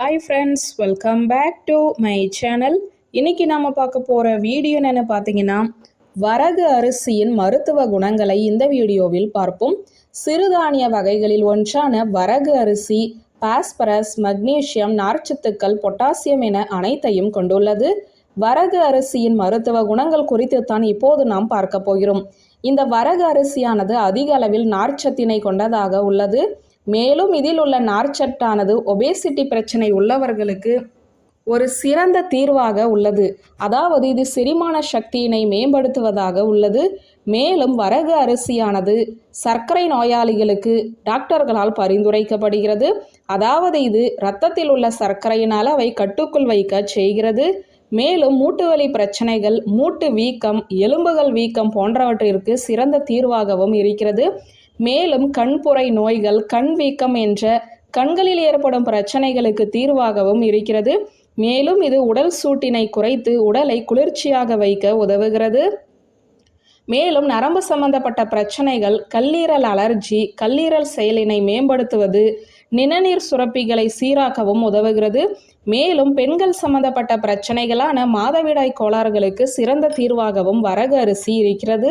Hi friends welcome back to my channel இன்னைக்கு நாம் பார்க்க போகிற வீடியோ என்னென்னு பார்த்தீங்கன்னா வரகு அரிசியின் மருத்துவ குணங்களை இந்த வீடியோவில் பார்ப்போம். சிறுதானிய வகைகளில் ஒன்றான வரகு அரிசி பாஸ்பரஸ் மக்னீசியம் நார்ச்சத்துக்கள் பொட்டாசியம் என அனைத்தையும் கொண்டுள்ளது. வரகு அரிசியின் மருத்துவ குணங்கள் குறித்து தான் இப்போது நாம் பார்க்க போகிறோம். இந்த வரகு அரிசியானது அதிக அளவில் நார்ச்சத்தினை கொண்டதாக உள்ளது. மேலும் இதில் உள்ள நார்ச்சத்தானது ஒபேசிட்டி பிரச்சனை உள்ளவர்களுக்கு ஒரு சிறந்த தீர்வாக உள்ளது. அதாவது இது செரிமான சக்தியினை மேம்படுத்துவதாக உள்ளது. மேலும் வரகு அரிசியானது சர்க்கரை நோயாளிகளுக்கு டாக்டர்களால் பரிந்துரைக்கப்படுகிறது. அதாவது இது இரத்தத்தில் உள்ள சர்க்கரையின் அளவை கட்டுக்குள் வைக்க செய்கிறது. மேலும் மூட்டுவலி பிரச்சனைகள் மூட்டு வீக்கம் எலும்புகள் வீக்கம் போன்றவற்றிற்கு சிறந்த தீர்வாகவும் இருக்கிறது. மேலும் கண்புரை நோய்கள் கண் வீக்கம் என்ற கண்களில் ஏற்படும் பிரச்சனைகளுக்கு தீர்வாகவும் இருக்கிறது. மேலும் இது உடல் சூட்டினை குறைத்து உடலை குளிர்ச்சியாக வைக்க உதவுகிறது. மேலும் நரம்பு சம்பந்தப்பட்ட பிரச்சனைகள் கல்லீரல் அலர்ஜி கல்லீரல் செயலினை மேம்படுத்துவது நிணநீர் சுரப்பிகளை சீராக்கவும் உதவுகிறது. மேலும் பெண்கள் சம்பந்தப்பட்ட பிரச்சனைகளான மாதவிடாய் கோளாறுகளுக்கு சிறந்த தீர்வாகவும் வரகு அரிசி இருக்கிறது.